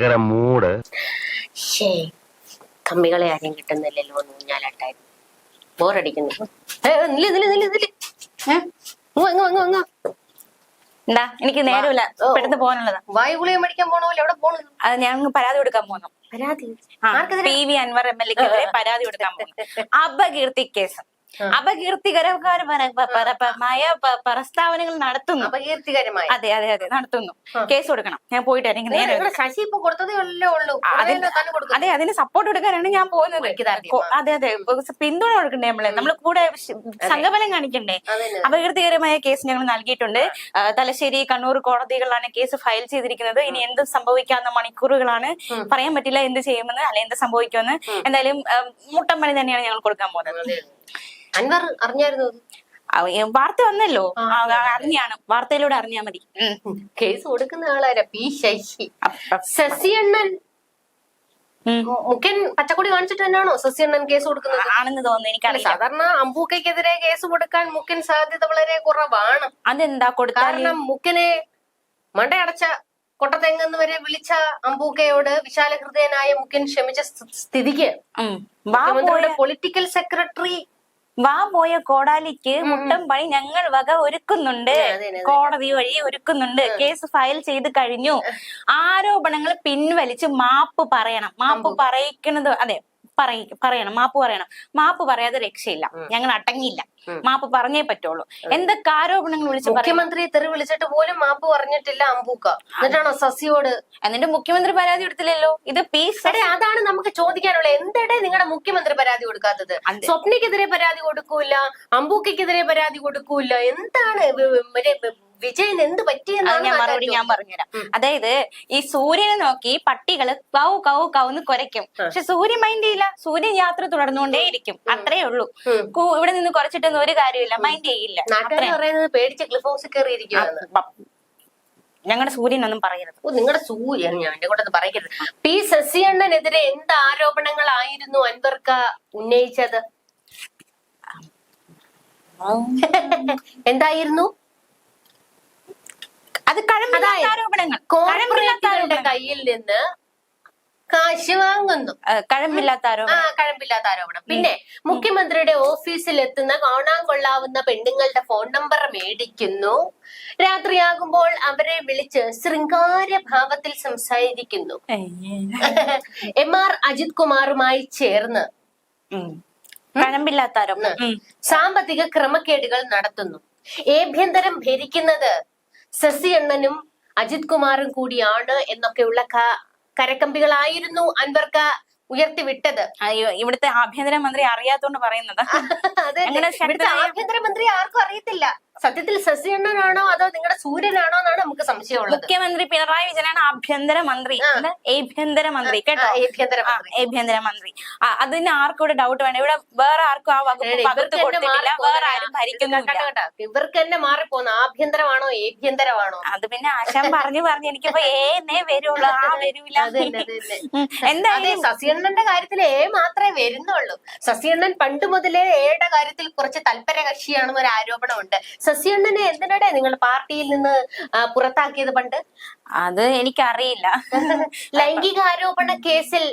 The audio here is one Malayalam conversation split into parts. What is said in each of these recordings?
ഒലക്ക മൂഡ് മൂട് ശേ കമ്പികളെ ആരെയും കിട്ടുന്നില്ലല്ലോ എന്ന് ഊഞ്ഞാലാട്ടായി. ബോറടിക്കുന്നു. എന്താ എനിക്ക് നേരമില്ല. പെട്ടെന്ന് പോകാനുള്ളതാ. വായു ഗുളിക മേടിക്കാൻ പോണല്ലോ എവിടെ പോണു അത് ഞാൻ പരാതി കൊടുക്കാൻ പോകുന്നു പരാതി? P V Anvar M L എക്കെതിരെ പരാതി കൊടുക്കാൻ പോകുന്നു അപകീർത്തി കേസ്. അപകീർത്തികരമായ പ്രസ്താവനകൾ നടത്തുന്നു. അപകീർത്തികരമായി. അതെ അതെ അതെ നടത്തുന്നു. കേസ് കൊടുക്കണം. ഞാൻ പോയിട്ട് അല്ലെങ്കിൽ നേരെ ശശി ഇപ്പൊ കൊടുത്തതേ ഉള്ളേ അതെ അതിന് സപ്പോർട്ട് കൊടുക്കാനാണ് ഞാൻ പോകുന്നത്. അതെ അതെ. പിന്തുണ കൊടുക്കണ്ടേ നമ്മളെ? നമ്മൾ കൂടെ സംഘബലം കാണിക്കണ്ടേ? അപകീർത്തികരമായ കേസ് ഞങ്ങൾ നൽകിയിട്ടുണ്ട്. തലശ്ശേരി കണ്ണൂർ കോടതികളാണ് കേസ് ഫയൽ ചെയ്തിരിക്കുന്നത്. ഇനി എന്ത് സംഭവിക്കാവുന്ന മണിക്കൂറുകളാണ് പറയാൻ പറ്റില്ല എന്ത് ചെയ്യുമെന്ന് അല്ലെ എന്ത് സംഭവിക്കുമെന്ന്. എന്തായാലും മുട്ടമ്പണി തന്നെയാണ് ഞങ്ങൾ കൊടുക്കാൻ പോകുന്നത്. അൻവർ അറിഞ്ഞായിരുന്നു? വാർത്ത വന്നല്ലോ. അറിഞ്ഞാണ്. വാർത്തയിലൂടെ അറിഞ്ഞാ മതി. കേസ് കൊടുക്കുന്ന ആളാരാ? പി ശശി. ശശിയണ്ണൻ. മുഖ്യൻ പച്ചക്കൊടി കാണിച്ചിട്ട് തന്നെയാണോ ശശിയണ്ണൻ കേസ് കൊടുക്കുന്നത്? ആണെന്ന് തോന്നുന്നു എനിക്ക് സാധാരണ അമ്പൂക്കയ്ക്കെതിരെ കേസ് കൊടുക്കാൻ മുഖ്യൻ സാധ്യത വളരെ കുറവാണ്. അതെന്താ കൊടുക്കാൻ കാരണം മുഖ്യനെ മണ്ടയടച്ച കൊട്ടത്തെങ്ങെന്ന് വരെ വിളിച്ച അമ്പൂക്കയോട് വിശാല ഹൃദയനായ മുഖ്യൻ ക്ഷമിച്ച സ്ഥിതിക്ക്. മുഖ്യമന്ത്രിയുടെ പൊളിറ്റിക്കൽ സെക്രട്ടറി വാ പോയ കോടാലിക്ക് മുട്ടം പണി ഞങ്ങൾ വക ഒരുക്കുന്നുണ്ട്. കോടതി വഴി ഒരുക്കുന്നുണ്ട്. കേസ് ഫയൽ ചെയ്ത് കഴിഞ്ഞു. ആരോപണങ്ങൾ പിൻവലിച്ച് മാപ്പ് പറയണം. മാപ്പ്. പറയിക്കുന്നത് അതെ പറയി പറയണം മാപ്പ് പറയണം. മാപ്പ് പറയാതെ രക്ഷയില്ല. ഞങ്ങൾ അടങ്ങിയില്ല. മാപ്പ് പറഞ്ഞേ പറ്റുള്ളൂ. എന്തൊക്കെ ആരോപണങ്ങൾ വിളിച്ച് മുഖ്യമന്ത്രി തെറി വിളിച്ചിട്ട് പോലും മാപ്പ് പറഞ്ഞിട്ടില്ല അമ്പൂക്ക. എന്നിട്ടാണോ സസിയോട്? എന്നിട്ട് മുഖ്യമന്ത്രി പരാതി കൊടുത്തില്ലല്ലോ? ഇത് പീസ് അതാണ് നമുക്ക് ചോദിക്കാനുള്ളത്. എന്തടെ നിങ്ങളുടെ മുഖ്യമന്ത്രി പരാതി കൊടുക്കാത്തത്? സ്വപ്നക്കെതിരെ സ്വപ്നയ്ക്കെതിരെ പരാതി കൊടുക്കൂല അമ്പൂക്കെതിരെ പരാതി കൊടുക്കൂല. എന്താണ് വിജയൻ എന്ത് പറ്റിയെന്നാണ് ഞാൻ മറുപടി ഞാൻ പറഞ്ഞുതരാം. അതായത് ഈ സൂര്യനെ നോക്കി പട്ടികൾ കൗ കൗ കൗന്ന് കുരയ്ക്കും. പക്ഷെ സൂര്യൻ മൈൻഡ് ചെയ്യില്ല. സൂര്യൻ യാത്ര തുടർന്നുകൊണ്ടേയിരിക്കും. അത്രേ ഉള്ളൂ. ഇവിടെ നിന്ന് കുറച്ചിട്ടൊന്നും ഒരു കാര്യമില്ല. മൈൻഡ് ചെയ്യില്ല. പറയുന്നത് പേടിച്ച് ക്ലിഫ് ഹൗസിൽ കയറിയിരിക്കും ഞങ്ങളുടെ സൂര്യനൊന്നും പറയരുത്. ഓ നിങ്ങളുടെ സൂര്യൻ. ഞാൻ എന്റെ കൂടെ പറയരുത്. പി ശശിയണ്ണനെതിരെ എന്ത് ആരോപണങ്ങളായിരുന്നു അൻവർക്ക ഉന്നയിച്ചത്? എന്തായിരുന്നു? അത് കഴമ്പില്ലാത്ത കോർപ്പറേറ്റുകളുടെ കയ്യിൽ നിന്ന് കാശ് വാങ്ങുന്നു. കഴമ്പില്ലാത്ത ആരോപണം ആ ആരോപണം. കഴമ്പില്ലാത്ത ആരോപണം. പിന്നെ മുഖ്യമന്ത്രിയുടെ ഓഫീസിൽ എത്തുന്ന കാണാൻ കൊള്ളാവുന്ന പെണ്ണുങ്ങളുടെ ഫോൺ നമ്പർ മേടിക്കുന്നു. രാത്രിയാകുമ്പോൾ അവരെ വിളിച്ച് ശൃംഗാര ഭാവത്തിൽ സംസാരിക്കുന്നു. എം ആർ അജിത് കുമാറുമായി ചേർന്ന്. കഴമ്പില്ലാത്ത ആരോപണം. സാമ്പത്തിക ക്രമക്കേടുകൾ നടത്തുന്നു. ഏഭ്യന്തരം ഭരിക്കുന്നത് ശശിയണ്ണനും അജിത് കുമാറും കൂടിയാണ് എന്നൊക്കെയുള്ള കരക്കമ്പികളായിരുന്നു അൻവർക്ക ഉയർത്തിവിട്ടത്. ഇവിടുത്തെ ആഭ്യന്തരമന്ത്രി അറിയാത്തോണ്ട് പറയുന്നത്. ആഭ്യന്തരമന്ത്രി ആർക്കും അറിയത്തില്ല. സത്യത്തിൽ ശശിയണ്ണനാണോ അതോ നിങ്ങളുടെ സൂര്യനാണോ എന്നാണ് നമുക്ക് സംശയമുള്ളത്. മുഖ്യമന്ത്രി പിണറായി വിജയനാണ് ആഭ്യന്തര മന്ത്രി. ആഭ്യന്തര ഏഭ്യന്തര മന്ത്രി കേട്ടോ? ഏഭ്യന്തര മന്ത്രി. അതിന് ആർക്കും ഇവിടെ ഡൗട്ട് വേണ്ട ഇവിടെ വേറെ ആർക്കും ആ വകുപ്പ് കൊടുത്തിട്ടില്ല. വേറെ ആരും ഭരിക്കുന്നില്ല? ഇവർക്ക് തന്നെ മാറിപ്പോകുന്ന ആഭ്യന്തരമാണോ ഏഭ്യന്തരമാണോ? അത് പിന്നെ ആശാൻ പറഞ്ഞു പറഞ്ഞു. എനിക്കിപ്പോ ഏന്നേ വരുള്ളൂ ആ വരൂല. എന്തായാലും ശശിയണ്ണന്റെ കാര്യത്തിൽ ഏ മാത്രമേ വരുന്നുള്ളൂ. ശശിയണ്ണൻ പണ്ട് മുതലേ എയുടെ കാര്യത്തിൽ കുറച്ച് തൽപര കക്ഷിയാണെന്നൊരു ആരോപണമുണ്ട്. ശശിയണ്ണനെ എന്തിനാടേ നിങ്ങൾ പാർട്ടിയിൽ നിന്ന് പുറത്താക്കിയത് പണ്ട്? അത് എനിക്കറിയില്ല. ലൈംഗിക ആരോപണ കേസിൽ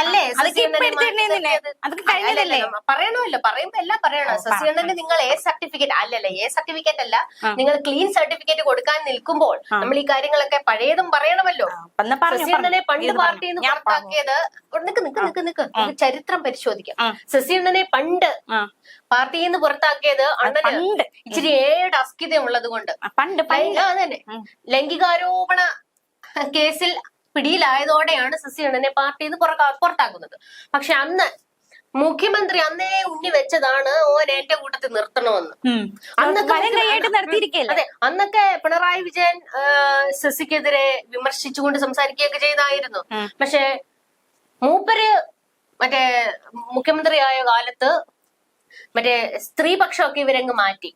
അല്ലേ? അതൊക്കെ കഴിഞ്ഞതല്ലേ? പറയണമല്ലോ പറയുമ്പോ എല്ലാം പറയണം. ശശികണ്ണന് നിങ്ങൾ എ സർട്ടിഫിക്കറ്റ് അല്ലല്ല എ സർട്ടിഫിക്കറ്റ് അല്ല. നിങ്ങൾ ക്ലീൻ സർട്ടിഫിക്കറ്റ് കൊടുക്കാൻ നിൽക്കുമ്പോൾ നമ്മൾ ഈ കാര്യങ്ങളൊക്കെ പഴയതും പറയണമല്ലോ. പറഞ്ഞോ. പണ്ട് പാർട്ടിന്ന്. പാർട്ടിയിൽ നിന്ന് പുറത്താക്കിയത് നിക്ക് നിക്ക് നിക്ക് നിക്ക്. ചരിത്രം പരിശോധിക്കാം. ആ. ശശികണ്ണനെ പണ്ട് പാർട്ടിയിൽ നിന്ന് പുറത്താക്കിയത് അണ്ണന് ഇച്ചിരി ഏഴ് അസ്കിതയുള്ളത് കൊണ്ട്. പണ്ട്. ലൈംഗികാരോപണ കേസിൽ പിടിയിലായതോടെയാണ് ശശികണ്ണനെ പാർട്ടിയിൽ നിന്ന് പുറ പുറത്താക്കുന്നത്. പക്ഷെ അന്ന് മുഖ്യമന്ത്രി അന്നേ ഉണ്ണി വെച്ചതാണ് ഓൻ എന്റെ കൂട്ടത്തിൽ നിർത്തണമെന്ന്. അന്നൊക്കെ അതെ അന്നൊക്കെ പിണറായി വിജയൻ സസിക്കെതിരെ ശശിക്കെതിരെ വിമർശിച്ചുകൊണ്ട് സംസാരിക്കുകയൊക്കെ ചെയ്തായിരുന്നു. പക്ഷെ മൂപ്പര് മറ്റേ മുഖ്യമന്ത്രിയായ കാലത്ത് മറ്റേ സ്ത്രീപക്ഷമൊക്കെ ഇവരങ്ങ് മാറ്റി.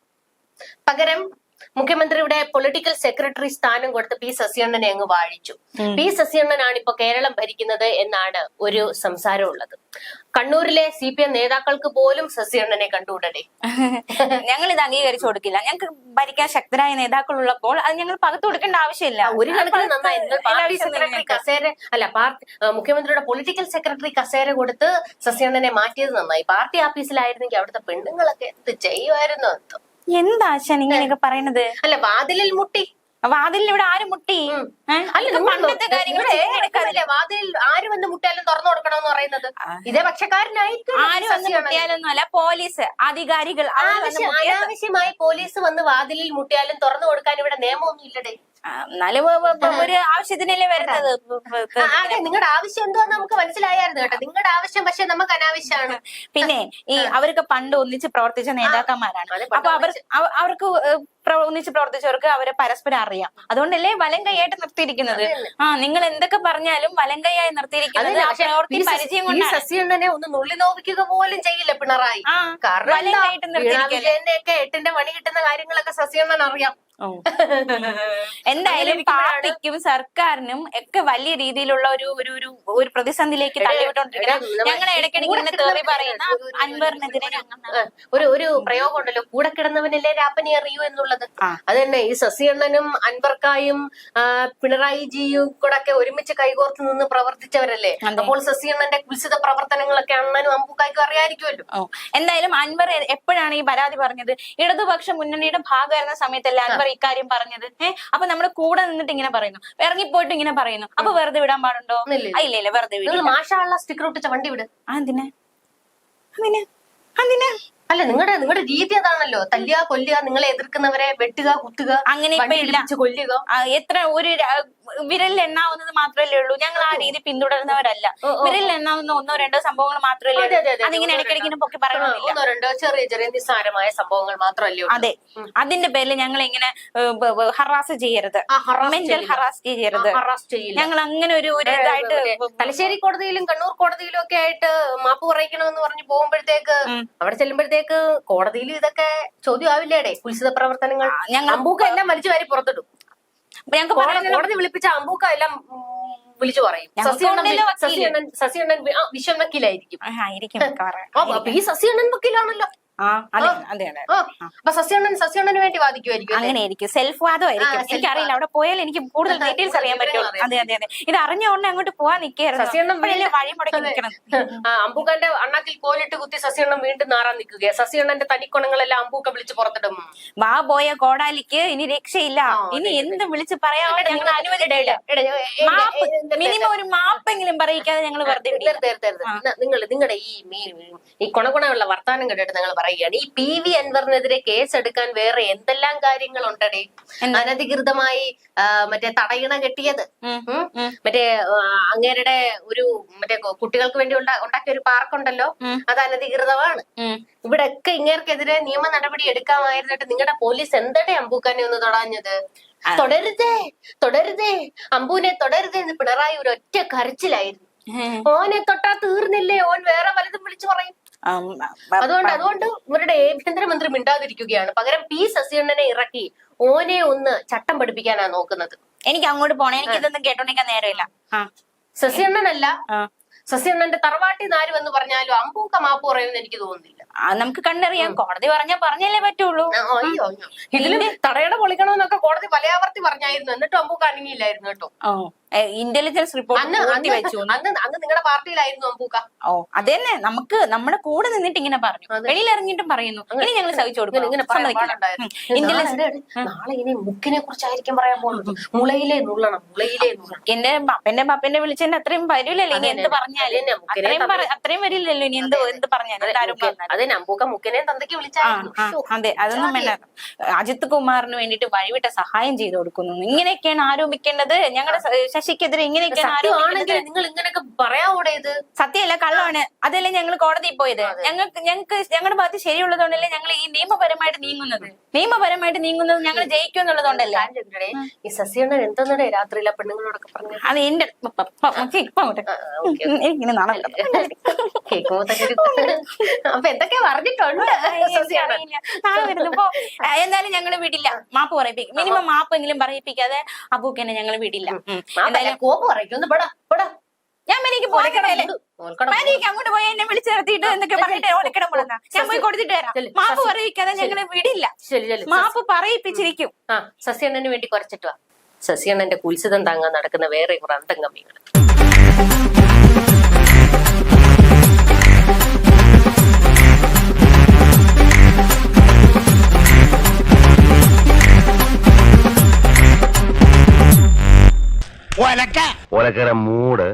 പകരം മുഖ്യമന്ത്രിയുടെ പൊളിറ്റിക്കൽ സെക്രട്ടറി സ്ഥാനം കൊടുത്ത് പി ശശിയണ്ണനെ അങ്ങ് വാഴിച്ചു. പി ശശിയണ്ണനാണ് ഇപ്പൊ കേരളം ഭരിക്കുന്നത് എന്നാണ് ഒരു സംസാരമുള്ളത് കണ്ണൂരിലെ സി പി എം നേതാക്കൾക്ക് പോലും ശശിയണ്ണനെ കണ്ടുകൂടടെ ഞങ്ങൾ ഇത് അംഗീകരിച്ചു കൊടുക്കില്ല. ഞങ്ങൾക്ക് ഭരിക്കാൻ ശക്തരായ നേതാക്കൾ ഉള്ളപ്പോൾ അത് ഞങ്ങൾ പകർത്തു കൊടുക്കേണ്ട ആവശ്യമില്ല. ഒരു കണക്കിന് നന്നായി. പാർട്ടി സെക്രട്ടറി കസേര അല്ല പാർട്ടി മുഖ്യമന്ത്രിയുടെ പൊളിറ്റിക്കൽ സെക്രട്ടറി കസേര കൊടുത്ത് ശശിയണ്ണനെ മാറ്റിയത് നന്നായി. പാർട്ടി ഓഫീസിലായിരുന്നെങ്കിൽ അവിടുത്തെ പെണ്ണുങ്ങളൊക്കെ എന്ത് ചെയ്യുമായിരുന്നു എന്തോ എന്താ അച്ഛൻ ഇങ്ങനെയൊക്കെ പറയണത് അല്ല വാതിലിൽ മുട്ടി. വാതിലിൽ ഇവിടെ ആര് മുട്ടി? അല്ല പണ്ടത്തെ കാര്യങ്ങൾ വാതിലിൽ ആര് വന്ന് മുട്ടിയാലും തുറന്നു കൊടുക്കണമെന്ന് പറയുന്നത്. ഇതേ പക്ഷക്കാരനായിരിക്കും. ആര് വന്ന് മുട്ടിയാലൊന്നും അല്ല പോലീസ് അധികാരികൾ അനാവശ്യമായി പോലീസ് വന്ന് വാതിലിൽ മുട്ടിയാലും തുറന്നു കൊടുക്കാൻ ഇവിടെ നിയമമൊന്നും ഇല്ലടേ. എന്നാലും ഒരു ആവശ്യത്തിനല്ലേ വരുന്നത്? അതെ. നിങ്ങളുടെ ആവശ്യം എന്തോ നമുക്ക് മനസ്സിലായായിരുന്നു കേട്ടോ. നിങ്ങളുടെ ആവശ്യം പക്ഷെ നമുക്ക് അനാവശ്യമാണ്. പിന്നെ ഈ അവരൊക്കെ പണ്ട് ഒന്നിച്ച് പ്രവർത്തിച്ച നേതാക്കന്മാരാണ്. അപ്പൊ അവർ അവർക്ക് ഒന്നിച്ച് പ്രവർത്തിച്ചവർക്ക് അവരെ പരസ്പരം അറിയാം. അതുകൊണ്ടല്ലേ വലം കൈയായിട്ട് നിർത്തിയിരിക്കുന്നത്? ആ നിങ്ങൾ എന്തൊക്കെ പറഞ്ഞാലും വലം കൈയായി നിർത്തിയിരിക്കുന്നത് പ്രവൃത്തി പരിചയം കൊണ്ട് കൊണ്ടാണ്. ഒന്ന് നുള്ളി നോവിക്കുക പോലും ചെയ്യില്ല പിണറായി. കാരണം എട്ടിന്റെ പണി കിട്ടുന്ന കാര്യങ്ങളൊക്കെ ശശികണ്ഠൻ അറിയാം. എന്തായാലും പാർട്ടിക്കും സർക്കാരിനും ഒക്കെ വലിയ രീതിയിലുള്ള ഒരു ഒരു ഒരു ഒരു പ്രതിസന്ധിയിലേക്ക് ഇടയ്ക്കിടയ്ക്ക് ഇങ്ങനെ തെറി പറയുന്ന അൻവറിനെതിരെ ഞങ്ങൾ ഒരു ഒരു പ്രയോഗം ഉണ്ടല്ലോ കൂടെ കിടന്നവനല്ലേ രാപ്പനി അറിയൂ എന്നുള്ളത്. അത് തന്നെ ഈ ശശികണ്ണനും അൻവർക്കായും പിണറായി ജിയും കൂടെ ഒക്കെ ഒരുമിച്ച് കൈകോർത്ത് നിന്ന് പ്രവർത്തിച്ചവരല്ലേ? അപ്പോൾ ശശികണ്ണന്റെ കുൽസിത പ്രവർത്തനങ്ങളൊക്കെ അണ്ണനും അമ്പൂക്കായ്ക്കും അറിയാമായിരിക്കുമല്ലോ എന്തായാലും അൻവർ എപ്പോഴാണ് ഈ പരാതി പറഞ്ഞത്? ഇടതുപക്ഷ മുന്നണിയുടെ ഭാഗമായിരുന്ന സമയത്തല്ലേ അൻവർ ഇക്കാര്യം പറഞ്ഞത്. ഏഹ് അപ്പൊ നമ്മുടെ കൂടെ നിന്നിട്ട് ഇങ്ങനെ പറയുന്നു. ഇറങ്ങിപ്പോയിട്ട് ഇങ്ങനെ പറയുന്നു. അപ്പൊ വെറുതെ വിടാൻ പാടുണ്ടോ? ഇല്ല, ഇല്ല വെറുതെ മാഷാള്ള സ്റ്റിക്കർ ഒട്ടിച്ച വണ്ടി വിട്. ആ, എന്തിനാ? അതിനെ അതിന് അല്ല നിങ്ങളുടെ നിങ്ങളുടെ രീതി അതാണല്ലോ. തല്ലുക കൊല്ലുക നിങ്ങളെ എതിർക്കുന്നവരെ വെട്ടുക കുത്തുക അങ്ങനെ കൊല്ലുക. എത്ര ഒരു വിരലിൽ എണ്ണാവുന്നത് മാത്രമല്ലേ ഉള്ളൂ. ഞങ്ങൾ ആ രീതി പിന്തുടരുന്നവരല്ല. വിരലിൽ എണ്ണാവുന്ന ഒന്നോ രണ്ടോ സംഭവങ്ങൾ മാത്രമല്ലേ ഉള്ളൂ. അതിങ്ങനെ ഇടയ്ക്കിടയ്ക്ക് പൊക്കി പറയണമെന്നില്ല ഒന്നോ രണ്ടോ ചെറിയ ചെറിയ നിസ്സാരമായ സംഭവങ്ങൾ മാത്രമല്ലേ അതെ. അതിന്റെ പേരിൽ ഞങ്ങൾ ഇങ്ങനെ ഹറാസ് ചെയ്യരുത്. മെന്റൽ ഹറാസ് ചെയ്യരുത്. ഞങ്ങൾ അങ്ങനെ ഒരു ഒരു ഇതായിട്ട് തലശ്ശേരി കോടതിയിലും കണ്ണൂർ കോടതിയിലും ഒക്കെ ആയിട്ട് മാപ്പ് പറയിക്കണമെന്ന് പറഞ്ഞ് പോകുമ്പോഴത്തേക്ക് അവിടെ ചെല്ലുമ്പോഴത്തേക്ക് കോടതിയിൽ ഇതൊക്കെ ചോദ്യം ആവില്ലേടെ കുൽസിത പ്രവർത്തനങ്ങൾ ഞങ്ങൾ അമ്പൂക്ക എല്ലാം വലിച്ചു വാരി പുറത്തിടും. ഞങ്ങൾക്ക് പറയാൻ കോടതി വിളിപ്പിച്ച അമ്പൂക്ക എല്ലാം വിളിച്ചു പറയും. സസിയണ്ണൻ സസിയണ്ണൻ വിശ്വം വക്കീലായിരിക്കും. ഈ സസ്യണ്ണൻ വക്കീലാണല്ലോ. അപ്പൊ ശശികണ്ണൻ ശശികണ്ണന് വേണ്ടി വാദിക്കുമായിരിക്കും അല്ലേ? അങ്ങനെ ആയിരിക്കും. സെൽഫ് വാദമായിരിക്കും എനിക്കറിയില്ല. അവിടെ പോയാൽ എനിക്ക് കൂടുതൽ ഡീറ്റെയിൽസ് അറിയാൻ പറ്റും അതെ അതെ അതെ. ഇത് അറിഞ്ഞ അങ്ങോട്ട് പോവാൻ നിൽക്കുകയായിരുന്നു. അപ്പോഴല്ലേ വഴി മുടക്കി. നിൽക്കണം അമ്പൂക്കന്റെ അണ്ണാക്കിൽ കോലിട്ട് കുത്തി സസ്യണ്ണം വീണ്ടും നാറാൻ നിൽക്കുക സസ്യണ്ണന്റെ തനിക്കുണങ്ങളെല്ലാം അമ്പൂക്ക വിളിച്ച് പുറത്തിടും. വാ പോയ കോടാലിക്ക് ഇനി രക്ഷയില്ല. ഇനി എന്ത് വിളിച്ച് പറയാൻ ഞങ്ങൾ അനുവദിക്കില്ല. മാപ്പ് മിനിമം ഒരു മാപ്പെങ്കിലും പറയിക്കാതെ ഞങ്ങൾ വെറുതെ നിങ്ങൾ നിങ്ങളുടെ ഈ ഈ കുണകുണയുള്ള വർത്താനം കേട്ടിട്ട് നിങ്ങൾ പറയുകയാണ്. ഈ പി വി അൻവറിനെതിരെ കേസ് എടുക്കാൻ വേറെ എന്തെല്ലാം കാര്യങ്ങളുണ്ടടേ? അനധികൃതമായി മറ്റേ തടയണ കെട്ടിയത്. മറ്റേ അങ്ങേരുടെ ഒരു മറ്റേ കുട്ടികൾക്ക് വേണ്ടി ഉണ്ടാ- ഉണ്ടാക്കിയ ഒരു പാർക്കുണ്ടല്ലോ. അത് അനധികൃതമാണ്. ഉം. ഇവിടെ ഒക്കെ ഇങ്ങേർക്കെതിരെ നിയമ നടപടി എടുക്കാമായിരുന്നിട്ട് നിങ്ങളുടെ പോലീസ് എന്തടെ അമ്പൂക്കാനെ ഒന്ന് തൊടാഞ്ഞത്? തുടരുതേ തുടരുതേ. അമ്പൂനെ തുടരുതേ എന്ന് പിണറായി ഒരു ഒറ്റ കരച്ചിലായിരുന്നു. ഓനെ തൊട്ടാ തീർന്നില്ലേ? ഓൻ വേറെ വലുതും വിളിച്ചു പറയും. അതുകൊണ്ട് അതുകൊണ്ട് ഇവരുടെ ആഭ്യന്തരമന്ത്രി മിണ്ടാതിരിക്കുകയാണ്. പകരം പി ശശികണ്ഠനെ ഇറക്കി ഓനെ ഒന്ന് ചട്ടം പഠിപ്പിക്കാനാണ് നോക്കുന്നത്. എനിക്ക് അങ്ങോട്ട് പോണേ. എനിക്ക് ഇതൊന്നും കേട്ടോണ്ടിരിക്കാൻ നേരമില്ല. ആ. ശശികണ്ണന്റെ തറവാട്ടി നാര് എന്ന് പറഞ്ഞാലും അമ്പൂക്ക മാപ്പ് പറയുമെന്ന് എനിക്ക് തോന്നുന്നില്ല. ആ, നമുക്ക് കണ്ടറിയാം കോടതി പറഞ്ഞാൽ പറഞ്ഞല്ലേ പറ്റുള്ളൂ. അയ്യോ ഇതിലും തടയട പൊളിക്കണമെന്നൊക്കെ കോടതി പലയാവർത്തി പറഞ്ഞായിരുന്നു. എന്നിട്ടും അമ്പൂക്ക അനങ്ങിയില്ലായിരുന്നു കേട്ടോ. ഇന്റലിജൻസ് റിപ്പോർട്ട് വെച്ചു. അന്ന് അന്ന് നിങ്ങളുടെ പാർട്ടിയിലായിരുന്നു അമ്പൂക്ക. ഓ അതന്നെ. നമുക്ക് നമ്മുടെ കൂടെ നിന്നിട്ട് ഇങ്ങനെ പറഞ്ഞു. വെളിയിൽ ഇറങ്ങിയിട്ടും പറയുന്നു. ഇനി ഞങ്ങൾ സഹിച്ചു കൊടുക്കും ഇന്റലിജൻസ് നാളെ ഇനി മുക്കിനെ കുറിച്ചായിരിക്കും പറയാൻ പോകുന്നത്. മുളയിലേ നുള്ളണം മുളയിലേ എന്റെ പപ്പന്റെ പപ്പന്റെ വിളിച്ചതിന്റെ അത്രയും വരില്ലല്ലോ. ഇനി എന്ത് പറഞ്ഞാലും. അത്രയും വരില്ലല്ലോ. ഇനി എന്ത് എന്ത് പറഞ്ഞാലും. അതെ അമ്പൂക്ക മുക്കിനെ തന്തയ്ക്ക് വിളിച്ചായിരുന്നു. അതെ. അതൊന്നും വേണ്ട. അജിത് കുമാറിന് വേണ്ടിട്ട് വഴിവിട്ട സഹായം ചെയ്തു കൊടുക്കുന്നു. ഇങ്ങനെയൊക്കെയാണ് ആരോപിക്കേണ്ടത്. ഞങ്ങളുടെ ശശിക്കെതിരെ ഇങ്ങനെയൊക്കെ നിങ്ങൾ ഇങ്ങനെയൊക്കെ ഇത് സത്യമല്ല കള്ളമാണ്. അതല്ലേ ഞങ്ങൾ കോടതിയിൽ പോയത്. ഞങ്ങൾക്ക് ഞങ്ങൾക്ക് ഞങ്ങളുടെ ഭാഗത്ത് ശരിയുള്ളതുകൊണ്ടല്ലേ ഞങ്ങൾ ഈ നിയമപരമായിട്ട് നീങ്ങുന്നത്. നിയമപരമായിട്ട് നീങ്ങുന്നത് ഞങ്ങൾ ജയിക്കും എന്നുള്ളതുകൊണ്ടല്ലേ ഈ സസ്യണ്ണൻ എന്തെന്നടേ രാത്രിയിലെ പെണ്ണുങ്ങളോടൊക്കെ പറഞ്ഞു അത് എന്റെ എനിക്കിങ്ങനെ ഒരു- അപ്പൊ എന്തൊക്കെ പറഞ്ഞിട്ടുണ്ട്. നാളെ വരുന്നപ്പോ എന്തായാലും ഞങ്ങൾ വിടില്ല. മാപ്പ് പറയിപ്പിക്കും. മിനിമം മാപ്പ്. എങ്കിലും പറയിപ്പിക്കാതെ അബൂക്കനെ ഞങ്ങൾ വിടില്ല. എന്തായാലും കോപ്പ് പറയ്ക്കുന്നു പെടാ പെടാ. ഞാൻ എനിക്ക് അങ്ങോട്ട് പോയി എന്നെ വിളിച്ചു നിർത്തിയിട്ട് എന്നൊക്കെ പറഞ്ഞിട്ട് ഓലക്കടം പോണെന്നാ ഞാൻ പോയി കൊടുത്തിട്ട് വരാം. മാപ്പ് പറയിക്കാതെ ഞങ്ങൾ വിടില്ല. മാപ്പ് പറയിപ്പിച്ചിരിക്കും. ആ സസ്യണ്ണന് വേണ്ടി കുറച്ചിട്ട് വാ. സസ്യണ്ണന്റെ കുൽസിതം താങ്ങാൻ നടക്കുന്ന വേറെ കുറെ അന്തംഗമ്മികൾ ഒലക്കര മൂട്.